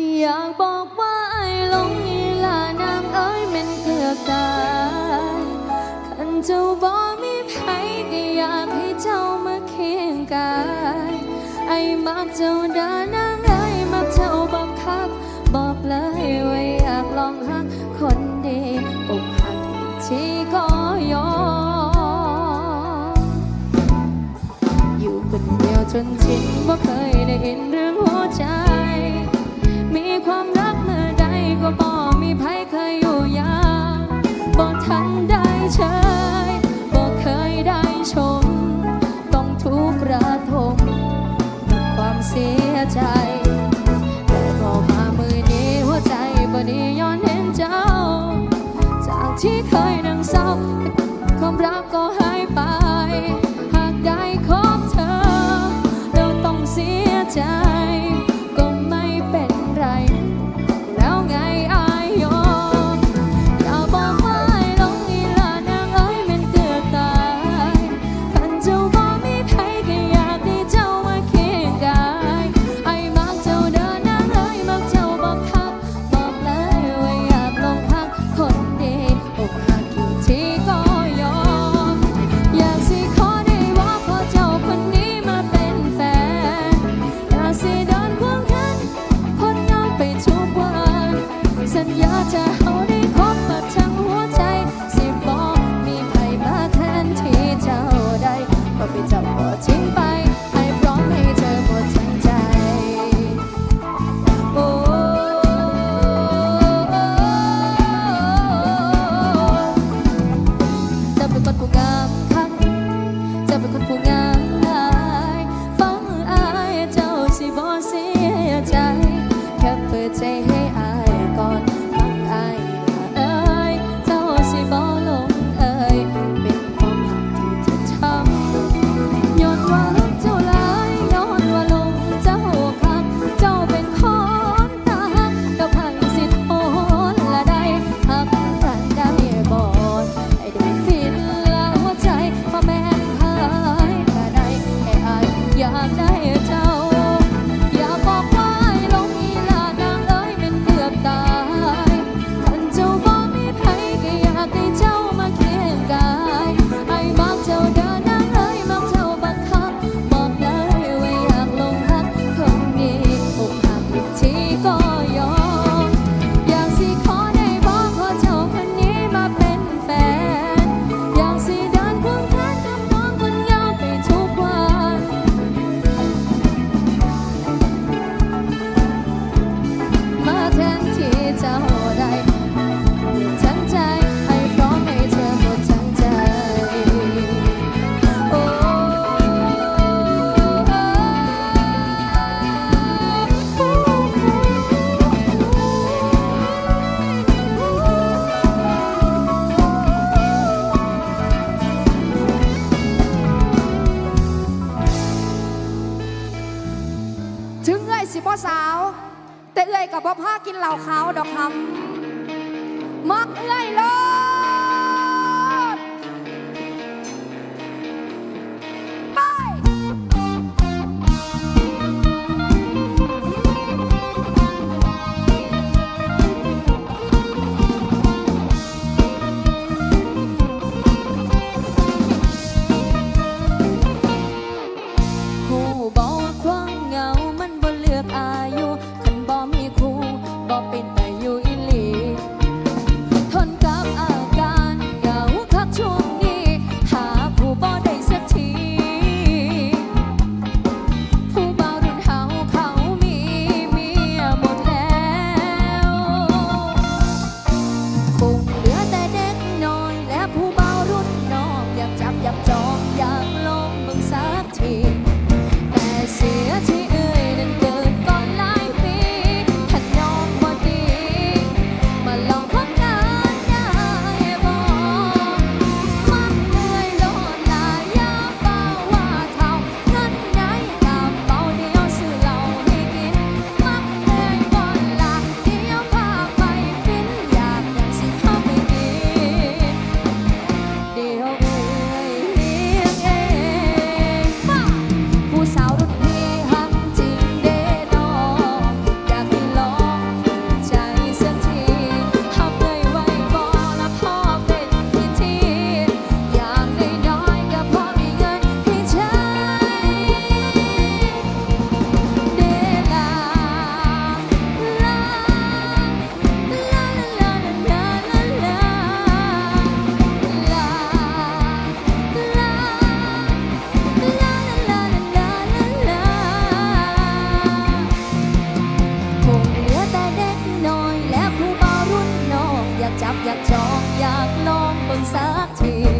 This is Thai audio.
อยากบอกว่าไอ้ลงอีลานางเอ้ยมันเกือบตายคันเจ้าบ่มีไผก็อยากให้เจ้ามาเคียงกายไอ้มาเจ้าดานางเอ้ยมาเจ้าบอกคัก บอกเลยว่าอยากลองหักคนดีปกหักทีก็ยอมอยู่คนเดียวจนชินว่าเคยได้ยินเรื่อง it's กับพ่อพ่อกินเหล่าเขาดอกคำมักเอื้อยโล สักที